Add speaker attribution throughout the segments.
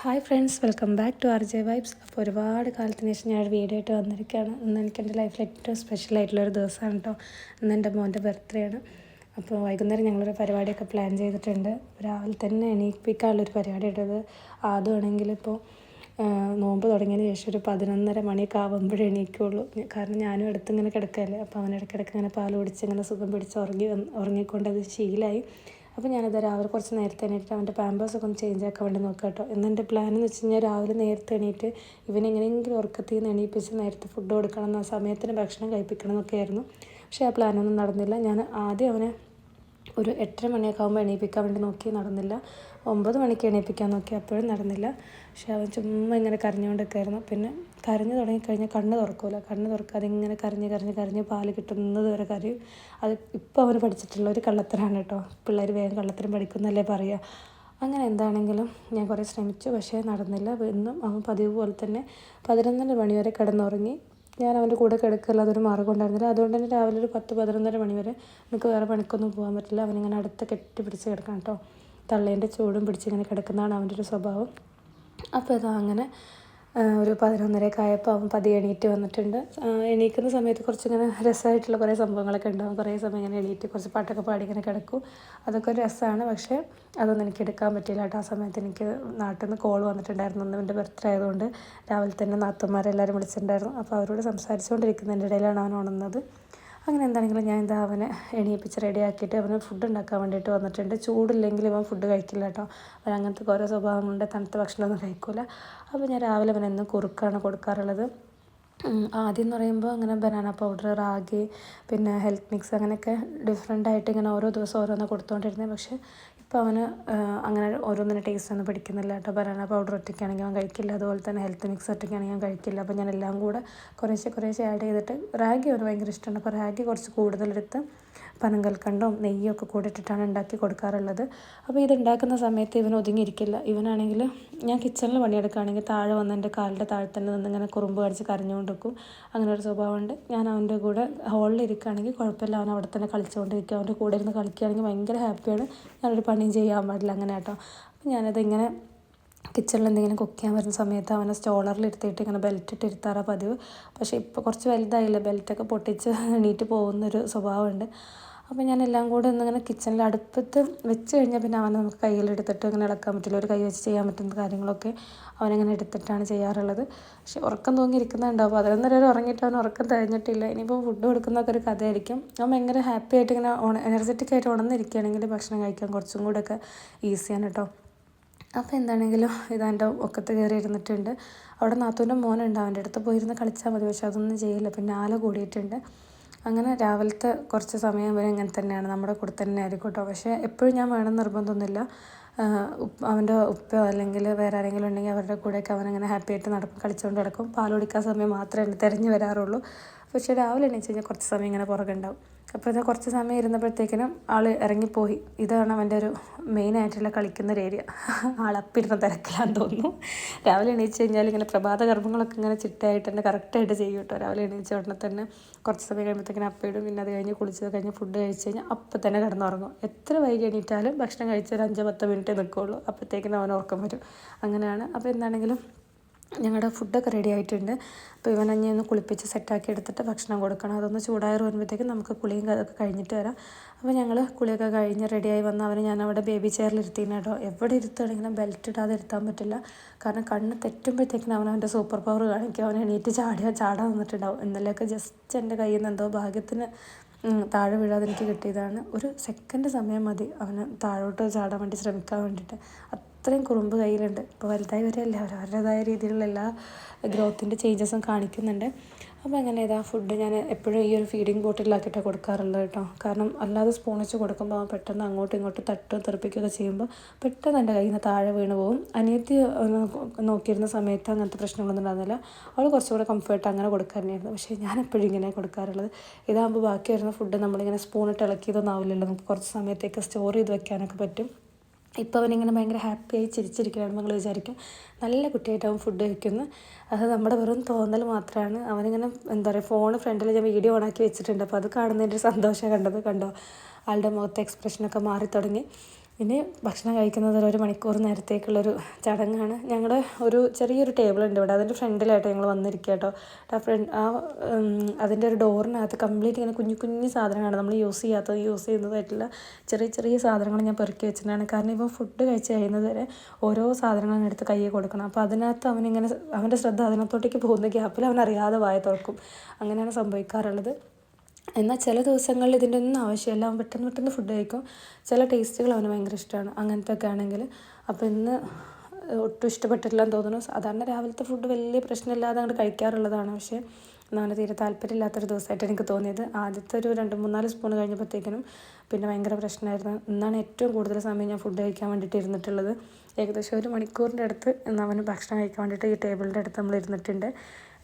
Speaker 1: Hi friends welcome back to R J vibes. അപ്പോൾ ഒരുപാട് കാലത്തിന് ശേഷം ഞാൻ ഒരു വീഡിയോ ആയിട്ട് വന്നിരിക്കുകയാണ്. ഇന്ന് എനിക്ക് എന്റെ ലൈഫിൽ ഏറ്റവും സ്പെഷ്യൽ ആയിട്ടുള്ളൊരു ദിവസമാണ് കേട്ടോ. ഇന്ന് എന്റെ മോന്റെ ബർത്ത്ഡേ ആണ്. അപ്പോൾ വൈകുന്നേരം ഞങ്ങളൊരു പരിപാടിയൊക്കെ പ്ലാൻ ചെയ്തിട്ടുണ്ട്. രാവിലെ തന്നെ എണീപ്പിക്കാനുള്ളൊരു പരിപാടി ഇട്ടത് ആദ്യമാണെങ്കിൽ ഇപ്പോൾ നോമ്പ് തുടങ്ങിയതിന് ശേഷം ഒരു പതിനൊന്നര മണിയൊക്കെ ആവുമ്പോഴേ എണീക്കുള്ളൂ. കാരണം ഞാനും അടുത്ത് ഇങ്ങനെ കിടക്കല്ലേ അപ്പോൾ അവൻ ഇടയ്ക്കിടയ്ക്ക് ഇങ്ങനെ പാൽ കുടിച്ച് ഇങ്ങനെ സുഖം പിടിച്ച് ഉറങ്ങി വന്ന് ഉറങ്ങിക്കൊണ്ടത് ശീലമായി അപ്പോൾ ഞാനത് രാവിലെ കുറച്ച് നേരത്തെ എണീറ്റിട്ട് അവന്റെ പാമ്പേഴ്സൊക്കെ ഒന്ന് ചേഞ്ച് ആക്കാൻ വേണ്ടി നോക്കാം കേട്ടോ എന്നെന്റെ പ്ലാൻ എന്ന് വെച്ച് കഴിഞ്ഞാൽ രാവിലെ നേരത്തെ എണീറ്റ് ഇവനെ എങ്ങനെയെങ്കിലും ഉറക്കത്തിൽ നിന്ന് എണീപ്പിച്ച് നേരത്തെ ഫുഡ് കൊടുക്കണം എന്ന സമയത്തിന് ഭക്ഷണം കഴിപ്പിക്കണം എന്നൊക്കെ ആയിരുന്നു. പക്ഷേ ആ പ്ലാനൊന്നും നടന്നില്ല. ഞാൻ ആദ്യം അവനെ ഒരു എട്ടര മണിയൊക്കെ ആകുമ്പോൾ എണീപ്പിക്കാൻ വേണ്ടി നോക്കി നടന്നില്ല. ഒമ്പത് മണിക്ക് എണീപ്പിക്കാൻ നോക്കി അപ്പോഴും നടന്നില്ല. പക്ഷേ അവൻ ചുമ്മാ ഇങ്ങനെ കരഞ്ഞുകൊണ്ടൊക്കെയായിരുന്നു. പിന്നെ കരഞ്ഞു തുടങ്ങിക്കഴിഞ്ഞാൽ കണ്ണ് തുറക്കില്ല കണ്ണ് തുറക്കാതെ ഇങ്ങനെ കരഞ്ഞ് കരഞ്ഞ് കരഞ്ഞ് പാൽ കിട്ടുന്നത് വരെ കരയും. അത് ഇപ്പോൾ അവന് പഠിച്ചിട്ടുള്ള ഒരു കള്ളത്തരാണ് കേട്ടോ. പിള്ളേർ വേഗം കള്ളത്തരം പഠിക്കുന്നല്ലേ പറയുക അങ്ങനെ എന്താണെങ്കിലും ഞാൻ കുറേ ശ്രമിച്ചു. പക്ഷേ നടന്നില്ല. ഇന്നും അവൻ പതിവ് പോലെ തന്നെ പതിനൊന്നര മണിവരെ കിടന്നുറങ്ങി. ഞാൻ അവന്റെ കൂടെ കിടക്കില്ല അതൊരു മാർഗം ഉണ്ടായിരുന്നില്ല. അതുകൊണ്ട് തന്നെ രാവിലെ ഒരു പത്ത് പതിനൊന്നര മണി വരെ നമുക്ക് വേറെ പണിക്കൊന്നും പോകാൻ പറ്റില്ല. അവനിങ്ങനെ അടുത്ത് കെട്ടി പിടിച്ച് കിടക്കണം കേട്ടോ. തള്ളേന്റെ ചൂടും പിടിച്ചിങ്ങനെ കിടക്കുന്നതാണ് അവന്റെ ഒരു സ്വഭാവം. അപ്പോൾ ഇതാ അങ്ങനെ ഒരു പതിനൊന്നരയൊക്കെ ആയപ്പോൾ അവൻ പതി എണീറ്റ് വന്നിട്ടുണ്ട്. എണീക്കുന്ന സമയത്ത് കുറച്ചിങ്ങനെ രസമായിട്ടുള്ള കുറേ സംഭവങ്ങളൊക്കെ ഉണ്ടാവും. കുറേ സമയം ഇങ്ങനെ എണീറ്റ് കുറച്ച് പാട്ടൊക്കെ പാടി ഇങ്ങനെ കിടക്കും. അതൊക്കെ ഒരു രസമാണ്. പക്ഷേ അതൊന്നും എനിക്ക് എടുക്കാൻ പറ്റിയില്ല കേട്ടോ. ആ സമയത്ത് എനിക്ക് നാട്ടിൽ നിന്ന് കോൾ വന്നിട്ടുണ്ടായിരുന്നു. അന്ന് എന്റെ ബർത്ത്ഡേ ആയതുകൊണ്ട് രാവിലെ തന്നെ നാത്തന്മാരെല്ലാവരും വിളിച്ചിട്ടുണ്ടായിരുന്നു. അപ്പോൾ അവരോട് സംസാരിച്ചുകൊണ്ടിരിക്കുന്നതിന്റെ ഇടയിലാണ് അവൻ ഉണർന്നത്. അങ്ങനെ എന്താണെങ്കിലും ഞാൻ എന്താ അവനെ എണീപ്പിച്ച് റെഡിയാക്കിയിട്ട് അവന് ഫുഡ് ഉണ്ടാക്കാൻ വേണ്ടിയിട്ട് വന്നിട്ടുണ്ട്. ചൂടില്ലെങ്കിൽ ഇവൻ ഫുഡ് കഴിക്കില്ല കേട്ടോ. അവൻ അങ്ങനത്തെ ഓരോ സ്വഭാവങ്ങളുണ്ട്. തണുത്ത ഭക്ഷണമൊന്നും കഴിക്കില്ല അപ്പോൾ ഞാൻ രാവിലെ അവൻ എന്നും കുറുക്കാണ് കൊടുക്കാറുള്ളത്. ആദ്യം എന്ന് പറയുമ്പോൾ അങ്ങനെ ബനാന പൗഡർ റാഗി പിന്നെ ഹെൽത്ത് മിക്സ് അങ്ങനെയൊക്കെ ഡിഫറെന്റ് ആയിട്ട് ഇങ്ങനെ ഓരോ ദിവസം ഓരോന്ന് കൊടുത്തുകൊണ്ടിരുന്നത് പക്ഷേ ഇപ്പോൾ അവന് അങ്ങനെ ഓരോന്നിനും ടേസ്റ്റ് ഒന്നും പിടിക്കുന്നില്ല കേട്ടോ. ബനാന പൗഡർ ഒറ്റയ്ക്കാണെങ്കിൽ അവൻ കഴിക്കില്ല. അതുപോലെ തന്നെ ഹെൽത്ത് മിക്സ് ഒറ്റയ്ക്കാണെങ്കിൽ ഞാൻ കഴിക്കില്ല. അപ്പോൾ ഞാൻ എല്ലാം കൂടെ കുറേശ്ശെ കുറേശ്ശെ ആഡ് ചെയ്തിട്ട് റാഗി അവന് ഭയങ്കര ഇഷ്ടമാണ് അപ്പോൾ റാഗി കുറച്ച് കൂടുതലെടുത്ത് പനങ്കൽക്കണ്ടും നെയ്യും കൂടെ ഇട്ടിട്ടാണ് ഉണ്ടാക്കി കൊടുക്കാറുള്ളത്. അപ്പോൾ ഇത് ഉണ്ടാക്കുന്ന സമയത്ത് ഇവൻ ഒതുങ്ങിയിരിക്കില്ല. ഇവനാണെങ്കിൽ ഞാൻ കിച്ചണിൽ പണിയെടുക്കുകയാണെങ്കിൽ താഴെ വന്ന് എന്റെ കാലിന്റെ താഴെ തന്നെ നിന്ന് ഇങ്ങനെ കുറുമ്പ് കടിച്ച് കരഞ്ഞുകൊണ്ട് വെക്കും അങ്ങനെ ഒരു സ്വഭാവമുണ്ട് ഞാൻ അവന്റെ കൂടെ ഹോളിൽ ഇരിക്കുകയാണെങ്കിൽ കുഴപ്പമില്ല. അവൻ അവിടെ തന്നെ കളിച്ചുകൊണ്ടിരിക്കുക അവന്റെ കൂടെ ഇരുന്ന് കളിക്കുകയാണെങ്കിൽ ഭയങ്കര ഹാപ്പിയാണ് ഞാനൊരു പണിയും ചെയ്യാൻ പാടില്ല അങ്ങനെ കേട്ടോ. അപ്പോൾ ഞാനത് ഇങ്ങനെ കിച്ചണിൽ എന്തെങ്കിലും കുക്ക് ചെയ്യാൻ വരുന്ന സമയത്ത് അവനെ സ്റ്റോളറിൽ ഇരുത്തിയിട്ട് ഇങ്ങനെ ബെൽറ്റ് ഇട്ട് ഇരുത്താറാണ് പതിവ്. പക്ഷേ ഇപ്പോൾ കുറച്ച് വലുതായില്ല ബെൽറ്റൊക്കെ പൊട്ടിച്ച് എണീറ്റ് പോകുന്നൊരു സ്വഭാവമുണ്ട്. അപ്പോൾ ഞാൻ എല്ലാം കൂടെ ഒന്നിങ്ങനെ കിച്ചണിൽ അടുപ്പത്ത് വെച്ച് കഴിഞ്ഞാൽ പിന്നെ അവനെ നമുക്ക് കയ്യിലെടുത്തിട്ട് ഇങ്ങനെ ഇളക്കാൻ പറ്റില്ല. ഒരു കൈ വെച്ച് ചെയ്യാൻ പറ്റുന്ന കാര്യങ്ങളൊക്കെ അവനങ്ങനെ എടുത്തിട്ടാണ് ചെയ്യാറുള്ളത്. പക്ഷെ ഉറക്കം തൂങ്ങിയിരിക്കുന്നുണ്ടാവും. പതിനൊന്നര വരെ ഉറങ്ങിയിട്ട് അവൻ ഉറക്കം തഴഞ്ഞിട്ടില്ല ഇനിയിപ്പോൾ ഫുഡ് കൊടുക്കുന്നൊക്കെ ഒരു കഥയായിരിക്കും. അവൻ ഭയങ്കര ഹാപ്പി ആയിട്ട് ഇങ്ങനെ എനർജറ്റിക് ആയിട്ട് ഉണർന്നിരിക്കുകയാണെങ്കിൽ ഭക്ഷണം കഴിക്കാൻ കുറച്ചും കൂടെയൊക്കെ ഈസിയാണ് കേട്ടോ അപ്പോൾ എന്താണെങ്കിലും ഇതാന്റെ ഒക്കത്ത് കയറി ഇരുന്നിട്ടുണ്ട്. അവിടെ നാത്തൂന്റെ മോനുണ്ട്. അവന്റെ അടുത്ത് പോയിരുന്ന് കളിച്ചാൽ മതി. പക്ഷെ അതൊന്നും ചെയ്യില്ല. പിന്നെ ആല കൂടിയിട്ടുണ്ട്. അങ്ങനെ രാവിലത്തെ കുറച്ച് സമയം വരെ ഇങ്ങനെ തന്നെയാണ്. നമ്മുടെ കൂടെ തന്നെ ആയിരിക്കും കേട്ടോ പക്ഷേ എപ്പോഴും ഞാൻ വേണം നിർബന്ധമൊന്നുമില്ല. അവന്റെ ഉപ്പയോ അല്ലെങ്കിൽ വേറെ ആരെങ്കിലും ഉണ്ടെങ്കിൽ അവരുടെ കൂടെയൊക്കെ അവനങ്ങനെ ഹാപ്പി ആയിട്ട് നടക്കും കളിച്ചുകൊണ്ട് നടക്കും. പാൽ കുടിക്കാൻ സമയം മാത്രമേ തിരഞ്ഞു വരാറുള്ളൂ. പക്ഷേ രാവിലെ എണീച്ച് കഴിഞ്ഞാൽ കുറച്ച് സമയം ഇങ്ങനെ പുറകെ ഉണ്ടാവും. അപ്പോൾ ഇത് കുറച്ച് സമയം ഇരുന്നപ്പോഴത്തേക്കിനും ആൾ ഇറങ്ങിപ്പോയി. ഇതാണ് അവന്റെ ഒരു മെയിനായിട്ടുള്ള കളിക്കുന്ന ഒരു ഏരിയ ആളപ്പിരുന്ന തിരക്കിലാന്ന് തോന്നുന്നു. രാവിലെ എണീച്ച് കഴിഞ്ഞാൽ ഇങ്ങനെ പ്രഭാത കർമ്മങ്ങളൊക്കെ ഇങ്ങനെ ചിട്ടയായിട്ട് തന്നെ കറക്റ്റായിട്ട് ചെയ്യും കേട്ടോ. രാവിലെ എണീച്ച ഉടനെ തന്നെ കുറച്ച് സമയം കഴിയുമ്പോഴത്തേക്കിനും അപ്പയിടും പിന്നെ അത് കഴിഞ്ഞ് കുളിച്ചത് കഴിഞ്ഞ് ഫുഡ് കഴിച്ച് കഴിഞ്ഞാൽ അപ്പം തന്നെ കിടന്നുറങ്ങും. എത്ര വൈകി എണീറ്റാലും ഭക്ഷണം കഴിച്ച് ഒരു അഞ്ചോ പത്തോ മിനിറ്റ് നിൽക്കുകയുള്ളൂ അപ്പോഴത്തേക്കിനും അവൻ ഉറക്കം വരും. അങ്ങനെയാണ്. അപ്പോൾ എന്താണെങ്കിലും ഞങ്ങളുടെ ഫുഡൊക്കെ റെഡി ആയിട്ടുണ്ട്. അപ്പോൾ ഇവനെ ഒന്ന് കുളിപ്പിച്ച് സെറ്റാക്കി എടുത്തിട്ട് ഭക്ഷണം കൊടുക്കണം. അതൊന്ന് ചൂടായി വരുമ്പോഴത്തേക്കും നമുക്ക് കുളിയും അതൊക്കെ കഴിഞ്ഞിട്ട് വരാം. അപ്പോൾ ഞങ്ങൾ കുളിയൊക്കെ കഴിഞ്ഞ് റെഡിയായി വന്ന് അവനെ ഞാൻ അവിടെ ബേബി ചെയറിൽ ഇരുത്തിയിരുന്നു കേട്ടോ. എവിടെ ഇരുത്തുകയാണെങ്കിലും ബെൽറ്റ് ഇടാതെ ഇരുത്താൻ പറ്റില്ല. കാരണം കണ്ണ് തെറ്റുമ്പോഴത്തേക്കിനും അവൻ അവന്റെ സൂപ്പർ പവർ കാണിക്കും. അവൻ എണീറ്റ് ചാടിയാൽ ചാടാൻ വന്നിട്ടുണ്ടാവും ഇന്നലെയൊക്കെ ജസ്റ്റ് എന്റെ കയ്യിൽ നിന്ന് എന്തോ ഭാഗ്യത്തിന് താഴെ വീഴാതെ എനിക്ക് കിട്ടിയതാണ്. ഒരു സെക്കൻഡ് സമയം മതി അവന് താഴോട്ട് ചാടാൻ വേണ്ടി ശ്രമിക്കാൻ വേണ്ടിയിട്ട്. അത്രയും കുറുമ്പ് കയ്യിലുണ്ട്. ഇപ്പോൾ വലുതായി വരെയല്ല അവർ അവരുടേതായ രീതിയിലുള്ള എല്ലാ ഗ്രോത്തിന്റെ ചേഞ്ചസും കാണിക്കുന്നുണ്ട്. അപ്പോൾ അങ്ങനെ ഇതാ ഫുഡ് ഞാൻ എപ്പോഴും ഈ ഒരു ഫീഡിങ് ബോട്ടിലാക്കിയിട്ടാണ് കൊടുക്കാറുള്ളത് കേട്ടോ. കാരണം അല്ലാതെ സ്പൂൺ വെച്ച് കൊടുക്കുമ്പോൾ പെട്ടെന്ന് അങ്ങോട്ടും ഇങ്ങോട്ടും തട്ട് തെറിപ്പിക്കുകയൊക്കെ ചെയ്യുമ്പോൾ പെട്ടെന്ന് എന്റെ കയ്യിൽ നിന്ന് താഴെ വീണ് പോകും അനിയത്തി നോക്കിയിരുന്ന സമയത്ത് അങ്ങനത്തെ പ്രശ്നങ്ങളൊന്നും ഉണ്ടായിരുന്നില്ല. അവൾ കുറച്ചുകൂടെ കംഫർട്ട് അങ്ങനെ കൊടുക്കാറുണ്ടായിരുന്നു പക്ഷേ ഞാൻ എപ്പോഴും ഇങ്ങനെ കൊടുക്കാറുള്ളത്. ഇതാകുമ്പോൾ ബാക്കി വരുന്ന ഫുഡ് നമ്മളിങ്ങനെ സ്പൂണിട്ട് ഇളക്കിയതൊന്നും ആവില്ലല്ലോ. നമുക്ക് കുറച്ച് സമയത്തേക്ക് സ്റ്റോർ ചെയ്ത് വെക്കാനൊക്കെ പറ്റും. ഇപ്പോൾ അവനിങ്ങനെ ഭയങ്കര ഹാപ്പിയായി ചിരിച്ചിരിക്കുകയാണ് നമ്മൾ വിചാരിക്കും. നല്ല കുട്ടിയായിട്ടാവും ഫുഡ് കഴിക്കുന്നു. അത് നമ്മുടെ വെറും തോന്നൽ മാത്രമാണ് അവനിങ്ങനെ എന്താ പറയുക ഫോൺ ഫ്രണ്ടിൽ ഞാൻ വീഡിയോ ഓണാക്കി വെച്ചിട്ടുണ്ട്. അപ്പോൾ അത് കാണുന്നതിന്റെ സന്തോഷം കണ്ടത് കണ്ടോ? ആളുടെ മുഖത്തെ എക്സ്പ്രഷനൊക്കെ മാറി തുടങ്ങി ഇനി ഭക്ഷണം കഴിക്കുന്നത് ഒരു മണിക്കൂർ നേരത്തേക്കുള്ളൊരു ചടങ്ങാണ്. ഞങ്ങളുടെ ഒരു ചെറിയൊരു ടേബിൾ ഉണ്ട് ഇവിടെ. അതിന്റെ ഫ്രണ്ടിലായിട്ട് ഞങ്ങൾ വന്നിരിക്കുക കേട്ടോ ആ ഫ്രണ്ട് ആ അതിന്റെ ഒരു ഡോറിനകത്ത് കംപ്ലീറ്റ് ഇങ്ങനെ കുഞ്ഞു കുഞ്ഞു സാധനങ്ങളാണ് നമ്മൾ യൂസ് ചെയ്യാത്തത് യൂസ് ചെയ്യുന്നതായിട്ടുള്ള ചെറിയ ചെറിയ സാധനങ്ങൾ ഞാൻ പെറുക്കി വെച്ചിട്ടാണ്. കാരണം ഇപ്പോൾ ഫുഡ് കഴിച്ച് കഴിയുന്നത് വരെ ഓരോ സാധനങ്ങളും എടുത്ത് കയ്യിൽ കൊടുക്കണം. അപ്പോൾ അതിനകത്ത് അവനിങ്ങനെ അവന്റെ ശ്രദ്ധ അതിനകത്തോട്ടേക്ക് പോകുന്ന ഗ്യാപ്പിൽ അവൻ അറിയാതെ വായ തുറക്കും. അങ്ങനെയാണ് സംഭവിക്കാറുള്ളത്. എന്നാൽ ചില ദിവസങ്ങളിൽ ഇതിന്റെ ഒന്നും ആവശ്യമില്ല. അവൻ പെട്ടെന്ന് പെട്ടെന്ന് ഫുഡ് കഴിക്കും. ചില ടേസ്റ്റുകൾ അവന് ഭയങ്കര ഇഷ്ടമാണ്. അങ്ങനത്തെ ഒക്കെ ആണെങ്കിൽ അപ്പോൾ ഇന്ന് ഒട്ടും ഇഷ്ടപ്പെട്ടിട്ടില്ലെന്ന് തോന്നുന്നു. സാധാരണ രാവിലത്തെ ഫുഡ് വലിയ പ്രശ്നമില്ലാതെ അങ്ങോട്ട് കഴിക്കാറുള്ളതാണ്. പക്ഷേ അവന് തീരെ താല്പര്യമില്ലാത്തൊരു ദിവസമായിട്ട് എനിക്ക് തോന്നിയത്. ആദ്യത്തെ ഒരു രണ്ട് മൂന്നാൽ സ്പൂൺ കഴിഞ്ഞപ്പോഴത്തേക്കിനും പിന്നെ ഭയങ്കര പ്രശ്നമായിരുന്നു. ഇന്നാണ് ഏറ്റവും കൂടുതൽ സമയം ഞാൻ ഫുഡ് കഴിക്കാൻ വേണ്ടിയിട്ട് ഇരുന്നിട്ടുള്ളത്. ഏകദേശം ഒരു മണിക്കൂറിന്റെ അടുത്ത് ഇന്ന് അവന് ഭക്ഷണം കഴിക്കാൻ വേണ്ടിയിട്ട് ഈ ടേബിളിന്റെ അടുത്ത് നമ്മൾ ഇരുന്നിട്ടുണ്ട്.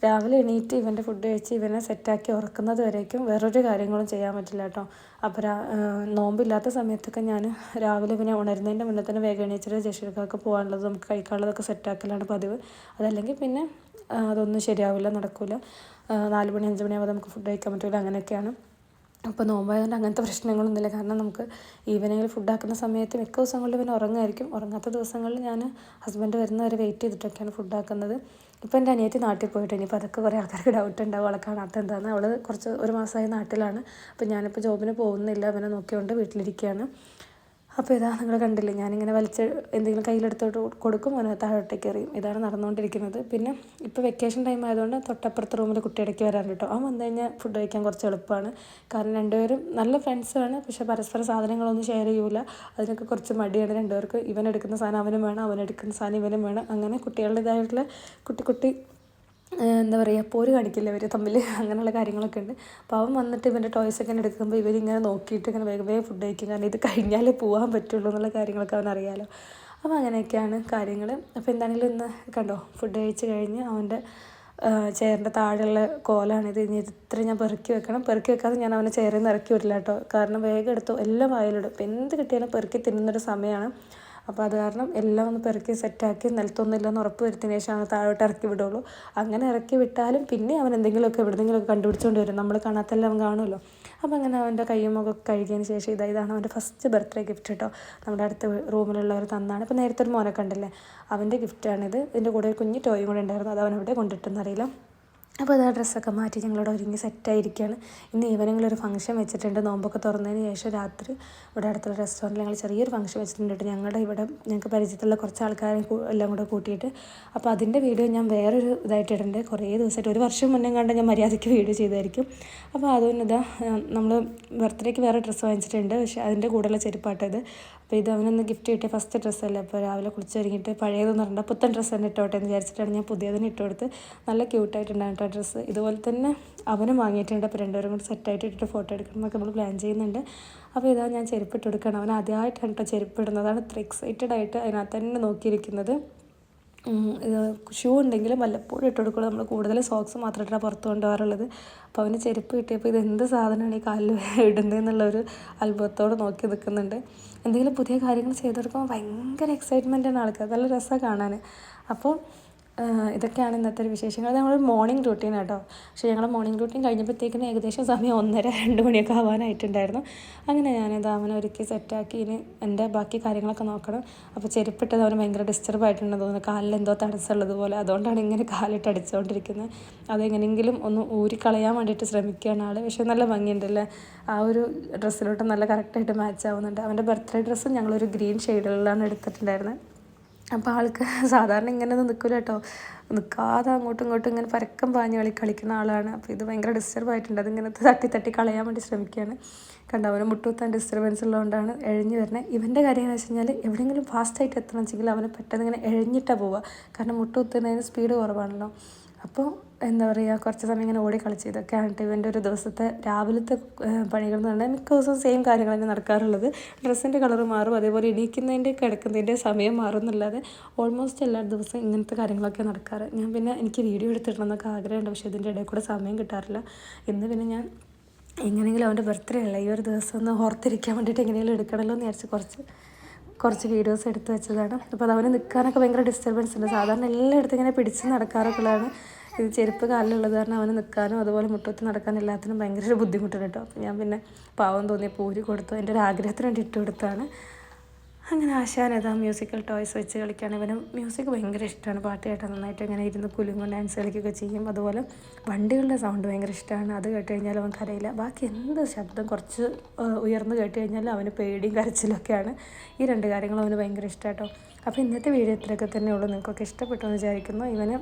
Speaker 1: രാവിലെ എണീറ്റ് ഇവന്റെ ഫുഡ് കഴിച്ച് ഇവനെ സെറ്റാക്കി ഉറക്കുന്നത് വരേക്കും വേറൊരു കാര്യങ്ങളും ചെയ്യാൻ പറ്റില്ല കേട്ടോ. അപ്പോൾ രാ നോമ്പില്ലാത്ത സമയത്തൊക്കെ ഞാൻ രാവിലെ ഇവനെ ഉണരുന്നതിന്റെ മുന്നേ തന്നെ വേഗം എണീച്ചിട്ട് ജഷീർക്കാർക്ക് പോകാനുള്ളത് നമുക്ക് കഴിക്കാനുള്ളതൊക്കെ സെറ്റാക്കലാണ് പതിവ്. അതല്ലെങ്കിൽ പിന്നെ അതൊന്നും ശരിയാവില്ല നടക്കില്ല നാല് മണി അഞ്ച് മണിയാകുമ്പോൾ നമുക്ക് ഫുഡ് കഴിക്കാൻ പറ്റില്ല അങ്ങനെയൊക്കെയാണ്. അപ്പോൾ നോമ്പായതുകൊണ്ട് അങ്ങനത്തെ പ്രശ്നങ്ങളൊന്നുമില്ല. കാരണം നമുക്ക് ഈവനിങ്ങിൽ ഫുഡാക്കുന്ന സമയത്ത് മിക്ക ദിവസങ്ങളിലും ഇവൻ ഉറങ്ങായിരിക്കും ഉറങ്ങാത്ത ദിവസങ്ങളിൽ ഞാൻ ഹസ്ബൻഡ് വരുന്നവരെ വെയിറ്റ് ചെയ്തിട്ടൊക്കെയാണ് ഫുഡാക്കുന്നത് ഇപ്പോൾ എന്റെ അനിയത്തി നാട്ടിൽ പോയിട്ട് ഇനിയിപ്പോൾ അതൊക്കെ കുറേ ആൾക്കാർക്ക് ഡൗട്ട് ഉണ്ടാവും. അവളെ കാണാത്ത എന്താണെന്ന് അവൾ കുറച്ച് ഒരു മാസമായി നാട്ടിലാണ്. അപ്പോൾ ഞാനിപ്പോൾ ജോബിന് പോകുന്നില്ല. അവനെ നോക്കിയോണ്ട് വീട്ടിലിരിക്കുകയാണ്. അപ്പോൾ ഇതാ നിങ്ങൾ കണ്ടില്ലേ ഞാനിങ്ങനെ വലിച്ച് എന്തെങ്കിലും കയ്യിലെടുത്തോട്ട് കൊടുക്കും അവന് താഴോട്ടേക്ക് എറിയും. ഇതാണ് നടന്നുകൊണ്ടിരിക്കുന്നത്. പിന്നെ ഇപ്പോൾ വെക്കേഷൻ ടൈം ആയതുകൊണ്ട് തൊട്ടപ്പുറത്തെ റൂമിൽ കുട്ടി ഇടയ്ക്ക് വരാറുണ്ട് കേട്ടോ. അവൻ വന്നു കഴിഞ്ഞാൽ ഫുഡ് കഴിക്കാൻ കുറച്ച് എളുപ്പമാണ്. കാരണം രണ്ടുപേരും നല്ല ഫ്രണ്ട്സാണ് പക്ഷേ പരസ്പര സാധനങ്ങളൊന്നും ഷെയർ ചെയ്യൂല. അതിനൊക്കെ കുറച്ച് മടിയാണ് രണ്ടുപേർക്ക്. ഇവൻ എടുക്കുന്ന സാധനം അവനും വേണം അവൻ എടുക്കുന്ന സാധനം ഇവനും വേണം. അങ്ങനെ കുട്ടികളുടേതായിട്ടുള്ള കുട്ടി കുട്ടി എന്താ പറയുക പോര് കാണിക്കില്ല ഇവർ തമ്മിൽ അങ്ങനെയുള്ള കാര്യങ്ങളൊക്കെ ഉണ്ട്. അപ്പോൾ അവൻ വന്നിട്ട് ഇവന്റെ ടോയ്സ് ഒക്കെ എടുക്കുമ്പോൾ ഇവരിങ്ങനെ നോക്കിയിട്ട് ഇങ്ങനെ വേഗം വേഗം ഫുഡ് കഴിക്കും. കാരണം ഇത് കഴിഞ്ഞാലേ പോകാൻ പറ്റുള്ളൂ എന്നുള്ള കാര്യങ്ങളൊക്കെ അവൻ അപ്പോൾ അങ്ങനെയൊക്കെയാണ് കാര്യങ്ങൾ അപ്പോൾ എന്താണെങ്കിലും ഇന്ന് കണ്ടോ ഫുഡ് കഴിച്ച് കഴിഞ്ഞ് അവന്റെ ചെയറിന്റെ താഴെയുള്ള കോലാണിത്. ഇനി ഇത്ര ഞാൻ പെറുക്കി വെക്കണം. പെറുക്കി വെക്കാതെ ഞാൻ അവനെ ചെയറിൽ നിന്ന് ഇറക്കി വിടില്ല കേട്ടോ. കാരണം വേഗം എടുത്തു. എല്ലാം വായിലിടും. ഇപ്പം എന്ത് കിട്ടിയാലും പെറുക്കി തിന്നുന്നൊരു സമയമാണ്. അപ്പോൾ അത് കാരണം എല്ലാം ഒന്ന് പെറുക്കി സെറ്റാക്കി നിലത്തൊന്നുമില്ലെന്ന് ഉറപ്പ് വരുത്തിന് ശേഷമാണ് താഴോട്ട് ഇറക്കി വിടുള്ളൂ. അങ്ങനെ ഇറക്കി വിട്ടാലും പിന്നെ അവൻ എന്തെങ്കിലുമൊക്കെ എവിടെന്തെങ്കിലുമൊക്കെ കണ്ടുപിടിച്ചുകൊണ്ട് വരും. നമ്മൾ കാണാത്തെല്ലാം കാണുമല്ലോ. അപ്പോൾ അങ്ങനെ അവന്റെ കയ്യും മുഖം കഴുകിയതിന് ശേഷം ഇതാ ഇതാണ് അവന്റെ ഫസ്റ്റ് ബർത്ത്ഡേ ഗിഫ്റ്റ് കേട്ടോ നമ്മുടെ അടുത്ത റൂമിലുള്ളവർ തന്നാണ്. ഇപ്പോൾ നേരത്തെ ഒരു മോനൊക്കെ ഉണ്ടല്ലേ അവന്റെ ഗിഫ്റ്റാണിത് ഇതിന്റെ കൂടെ ഒരു കുഞ്ഞു ടോയും കൂടെ ഉണ്ടായിരുന്നു. അത് അവൻ എവിടെ കൊണ്ടിട്ടെന്നറിയില്ല അപ്പോൾ അത് ആ ഡ്രസ്സൊക്കെ മാറ്റി ഞങ്ങളോട് ഒരുങ്ങി സെറ്റായിരിക്കുകയാണ്. ഇന്ന് ഈവനിങ്ങിൽ ഒരു ഫംഗ്ഷൻ വെച്ചിട്ടുണ്ട്. നോമ്പൊക്കെ തുറന്നതിന് ശേഷം രാത്രി ഇവിടെ അടുത്തുള്ള റെസ്റ്റോറന്റിൽ ഞങ്ങൾ ചെറിയൊരു ഫംഗ്ഷൻ വെച്ചിട്ടുണ്ട് ഞങ്ങളുടെ ഇവിടെ ഞങ്ങൾക്ക് പരിചയത്തിലുള്ള കുറച്ച് ആൾക്കാരെ എല്ലാം കൂടെ കൂട്ടിയിട്ട്. അപ്പോൾ അതിന്റെ വീഡിയോ ഞാൻ വേറൊരു ഇതായിട്ട് ഇടുന്നുണ്ട് കുറേ ദിവസമായിട്ട് ഒരു വർഷം മുന്നേ കണ്ട് ഞാൻ മര്യാദയ്ക്ക് വീഡിയോ ചെയ്തായിരിക്കും. അപ്പോൾ അതുകൊണ്ട് ഇതാ നമ്മൾ ബർത്ത്ഡേക്ക് വേറെ ഡ്രസ്സ് വാങ്ങിച്ചിട്ടുണ്ട്. പക്ഷേ അതിന്റെ കൂടെയുള്ള ചെരുപ്പാട്ടത് അപ്പോൾ ഇത് അവനൊന്ന് ഗിഫ്റ്റ് കിട്ടിയ ഫസ്റ്റ് ഡ്രസ്സല്ലേ. അപ്പോൾ രാവിലെ കുളിച്ച് ഒരുങ്ങിയിട്ട് പഴയതെന്ന് പറഞ്ഞാൽ പുത്തൻ ഡ്രസ്സ് തന്നെ ഇട്ടോട്ടെ എന്ന് വിചാരിച്ചിട്ടാണ് ഞാൻ പുതിയതിന് ഇട്ടുകൊടുത്ത്. നല്ല ക്യൂട്ടായിട്ടുണ്ടായിരുന്നു കേട്ടോ ഡ്രസ്സ് ഇതുപോലെ തന്നെ അവനും വാങ്ങിയിട്ടുണ്ട്. അപ്പോൾ രണ്ടുപേരും കൂടി സെറ്റായിട്ട് ഇട്ടിട്ട് ഫോട്ടോ എടുക്കണം എന്നൊക്കെ നമ്മൾ പ്ലാൻ ചെയ്യുന്നുണ്ട്. അപ്പോൾ ഇതാ ഞാൻ ചെരുപ്പ് ഇട്ട് കൊടുക്കണം അവൻ ആദ്യമായിട്ടാണ് കേട്ടോ ചെരുപ്പ് ഇടുന്നതാണ് ഇത്ര എക്സൈറ്റഡ് ആയിട്ട് അതിനകത്ത് തന്നെ നോക്കിയിരിക്കുന്നത്. ഷൂ ഉണ്ടെങ്കിലും വല്ലപ്പോഴും ഇട്ട് കൊടുക്കുള്ളൂ. നമ്മൾ കൂടുതൽ സോക്സ് മാത്രം ഇട്ടാണ് പുറത്ത് കൊണ്ടുപോകാറുള്ളത്. അപ്പോൾ അവന് ചെരുപ്പ് കിട്ടിയപ്പോൾ ഇത് എന്ത് സാധനമാണ് ഈ കാലിൽ ഇടുന്നത് ഇടുന്നതെന്നുള്ളൊരു അത്ഭുതത്തോടെ നോക്കി നിൽക്കുന്നുണ്ട്. എന്തെങ്കിലും പുതിയ കാര്യങ്ങൾ ചെയ്തെടുക്കുമ്പോൾ ഭയങ്കര എക്സൈറ്റ്മെന്റാണ് ആൾക്കാർ നല്ല രസമാണ് കാണാൻ. അപ്പോൾ ഇതൊക്കെയാണ് ഇന്നത്തെ ഒരു വിശേഷങ്ങൾ. ഞങ്ങൾ മോർണിംഗ് റൂട്ടീൻ കേട്ടോ പക്ഷേ ഞങ്ങൾ മോർണിംഗ് റൂട്ടീൻ കഴിഞ്ഞപ്പോഴത്തേക്കിന് ഏകദേശം സമയം ഒന്നര രണ്ട് മണിയൊക്കെ ആവാനായിട്ടുണ്ടായിരുന്നു. അങ്ങനെ ഞാനിത് അവനെ ഒരുക്കി സെറ്റാക്കി ഇനി എന്റെ ബാക്കി കാര്യങ്ങളൊക്കെ നോക്കണം. അപ്പോൾ ചെരുപ്പിട്ടത് അവന് ഭയങ്കര ഡിസ്റ്റർബ് ആയിട്ടുണ്ടെന്ന് തോന്നുന്നു. കാലിൽ എന്തോ തടസ്സമുള്ളത് പോലെ അതുകൊണ്ടാണ് ഇങ്ങനെ കാലിട്ട് അടിച്ചുകൊണ്ടിരിക്കുന്നത്. അതെങ്ങനെയെങ്കിലും ഒന്ന് ഊരിക്കളയാൻ വേണ്ടിയിട്ട് ശ്രമിക്കുകയാണ് ആൾ പക്ഷേ നല്ല ഭംഗിയുണ്ടല്ലേ? ആ ഒരു ഡ്രസ്സിലോട്ട് നല്ല കറക്റ്റായിട്ട് മാച്ച് ആവുന്നുണ്ട്. അവന്റെ ബർത്ത്ഡേ ഡ്രസ്സും ഞങ്ങളൊരു ഗ്രീൻ ഷെയ്ഡുകളിലാണ് എടുത്തിട്ടുണ്ടായിരുന്നത്. അപ്പോൾ ആൾക്ക് സാധാരണ ഇങ്ങനെ നിൽക്കില്ല കേട്ടോ. നിൽക്കാതെ അങ്ങോട്ടും ഇങ്ങോട്ടും ഇങ്ങനെ പരക്കം പാഞ്ഞ് കളി കളിക്കുന്ന ആളാണ്. അപ്പോൾ ഇത് ഭയങ്കര ഡിസ്റ്റർബ് ആയിട്ടുണ്ട്. അതിങ്ങനെ തട്ടി തട്ടി കളയാൻ വേണ്ടി ശ്രമിക്കുകയാണ്. കണ്ട അവനെ മുട്ടുകുത്താൻ ഡിസ്റ്റർബൻസ് ഉള്ളതുകൊണ്ടാണ് എഴഞ്ഞു വരുന്നത് ഇവന്റെ കാര്യം എന്ന് വെച്ച് കഴിഞ്ഞാൽ എവിടെയെങ്കിലും ഫാസ്റ്റായിട്ട് എത്തണം വെച്ചെങ്കിൽ അവനെ പെട്ടെന്ന് ഇങ്ങനെ എഴഞ്ഞിട്ടാണ് പോവുക. കാരണം മുട്ടുകുത്തുന്നതിന് സ്പീഡ് കുറവാണല്ലോ. അപ്പോൾ എന്താ പറയുക കുറച്ച് സമയം ഇങ്ങനെ ഓടി കളിച്ച് ഇതൊക്കെയാണ് ഇവന്റെ ഒരു ദിവസത്തെ രാവിലത്തെ പണികൾ എന്ന് പറഞ്ഞാൽ മിക്ക ദിവസവും സെയിം കാര്യങ്ങൾ തന്നെ നടക്കാറുള്ളത്. ഡ്രസ്സിന്റെ കളർ മാറും അതേപോലെ ഇടിക്കുന്നതിന്റെ കിടക്കുന്നതിന്റെ സമയം മാറും എന്നല്ലാതെ ഓൾമോസ്റ്റ് എല്ലാ ദിവസവും ഇങ്ങനത്തെ കാര്യങ്ങളൊക്കെ നടക്കാറ്. ഞാൻ പിന്നെ എനിക്ക് വീഡിയോ എടുത്തിടണം എന്നൊക്കെ ആഗ്രഹമുണ്ട് പക്ഷേ ഇതിന്റെ ഇടയിൽ കൂടെ സമയം കിട്ടാറില്ല. ഇന്ന് പിന്നെ ഞാൻ എങ്ങനെയെങ്കിലും അവന്റെ ബർത്ത്ഡേ അല്ല ഈ ഒരു ദിവസം ഒന്ന് ഓർത്തിരിക്കാൻ വേണ്ടിയിട്ട് എങ്ങനെയെങ്കിലും എടുക്കണമല്ലോ എന്ന് വിചാരിച്ച് കുറച്ച് കുറച്ച് വീഡിയോസ് എടുത്ത് വെച്ചതാണ്. അപ്പോൾ അതവന് നിൽക്കാനൊക്കെ ഭയങ്കര ഡിസ്റ്റർബൻസ് ഉണ്ട്. സാധാരണ എല്ലായിടത്തും ഇങ്ങനെ പിടിച്ച് നടക്കാറുള്ളതാണ് ഇത് ചെരുപ്പ് കാലിലുള്ളത് കാരണം അവന് നിൽക്കാനും അതുപോലെ മുട്ടത്ത് നടക്കാനും എല്ലാത്തിനും ഭയങ്കര ഒരു ബുദ്ധിമുട്ടുണ്ട് കേട്ടോ. അപ്പോൾ ഞാൻ പിന്നെ പാവം തോന്നിയപ്പോൾ ഊരി കൊടുത്തു. എന്റെ ഒരു ആഗ്രഹത്തിന് വേണ്ടി ഇട്ട് കൊടുത്താണ്. അങ്ങനെ ആശാനത് മ്യൂസിക്കൽ ടോയ്സ് വെച്ച് കളിക്കുകയാണ്. ഇവനും മ്യൂസിക് ഭയങ്കര ഇഷ്ടമാണ്. പാട്ട് കേട്ടാൽ നന്നായിട്ട് ഇങ്ങനെ ഇരുന്ന് കുലുങ്ങും ഡാൻസ് കളിക്കുകയൊക്കെ ചെയ്യും. അതുപോലെ വണ്ടികളുടെ സൗണ്ട് ഭയങ്കര ഇഷ്ടമാണ്. അത് കേട്ട് കഴിഞ്ഞാൽ അവൻ കരയില്ല. ബാക്കി എന്ത് ശബ്ദം കുറച്ച് ഉയർന്നു കേട്ട് കഴിഞ്ഞാൽ അവന് പേടിയും കരച്ചിലൊക്കെയാണ്. ഈ രണ്ട് കാര്യങ്ങളും അവന് ഭയങ്കര ഇഷ്ടമാട്ടോ. അപ്പോൾ ഇന്നത്തെ വീഡിയോ ഇത്രയൊക്കെ തന്നെ ഉള്ളൂ നിങ്ങൾക്കൊക്കെ ഇഷ്ടപ്പെട്ടു എന്ന് വിചാരിക്കുന്നു. ഇവന്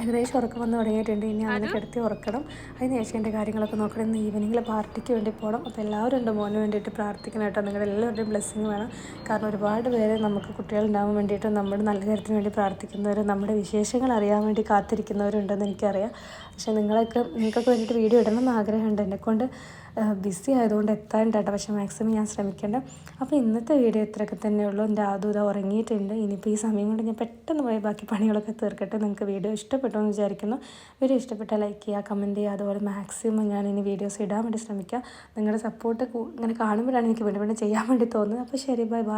Speaker 1: ഏകദേശം ഉറക്കം വന്ന് തുടങ്ങിയിട്ടുണ്ട്. ഇനി അവനെ കിടത്തി ഉറക്കണം. അതിന് ശേഷം എന്റെ കാര്യങ്ങളൊക്കെ നോക്കണം. ഇന്ന് ഈവനിങ്ങിൽ പാർട്ടിക്ക് വേണ്ടി പോകണം അപ്പോൾ എല്ലാവരും എന്റെ മോന് വേണ്ടിയിട്ട് പ്രാർത്ഥിക്കണം കേട്ടോ. നിങ്ങളുടെ എല്ലാവരുടെയും ബ്ലെസ്സിങ് വേണം. കാരണം ഒരുപാട് പേര് നമുക്ക് കുട്ടികളുണ്ടാവാൻ വേണ്ടിയിട്ട് നമ്മുടെ നല്ല കാര്യത്തിന് വേണ്ടി പ്രാർത്ഥിക്കുന്നവർ നമ്മുടെ വിശേഷങ്ങൾ അറിയാൻ വേണ്ടി കാത്തിരിക്കുന്നവരുണ്ടെന്ന് എനിക്കറിയാം. പക്ഷേ നിങ്ങളൊക്കെ നിങ്ങൾക്കൊക്കെ വേണ്ടിയിട്ട് വീഡിയോ ഇടണം എന്ന് ആഗ്രഹമുണ്ട്. എന്നെക്കൊണ്ട് ബിസി ആയതുകൊണ്ട് എത്താനുണ്ടാട്ടോ പക്ഷേ മാക്സിമം ഞാൻ ശ്രമിക്കേണ്ട. അപ്പോൾ ഇന്നത്തെ വീഡിയോ ഇത്രയൊക്കെ തന്നെ ഉള്ളൂ എന്റെ ആദ്യം ഇതാ ഉറങ്ങിയിട്ടുണ്ട്. ഇനിയിപ്പോൾ ഈ സമയം കൊണ്ട് ഞാൻ പെട്ടെന്ന് പോയി ബാക്കി പണികളൊക്കെ തീർക്കട്ടെ. നിങ്ങൾക്ക് വീഡിയോ ഇഷ്ടപ്പെട്ടു എന്ന് വിചാരിക്കുന്നു. വീഡിയോ ഇഷ്ടപ്പെട്ടാൽ ലൈക്ക് ചെയ്യുക കമന്റ് ചെയ്യുക. അതുപോലെ മാക്സിമം ഞാൻ ഇനി വീഡിയോസ് ഇടാൻ വേണ്ടി ശ്രമിക്കുക. നിങ്ങളുടെ സപ്പോർട്ട് ഇങ്ങനെ കാണുമ്പോഴാണ് എനിക്ക് വീണ്ടും വീണ്ടും ചെയ്യാൻ വേണ്ടി തോന്നുന്നത്. അപ്പോൾ ശരി ബൈ ബൈ.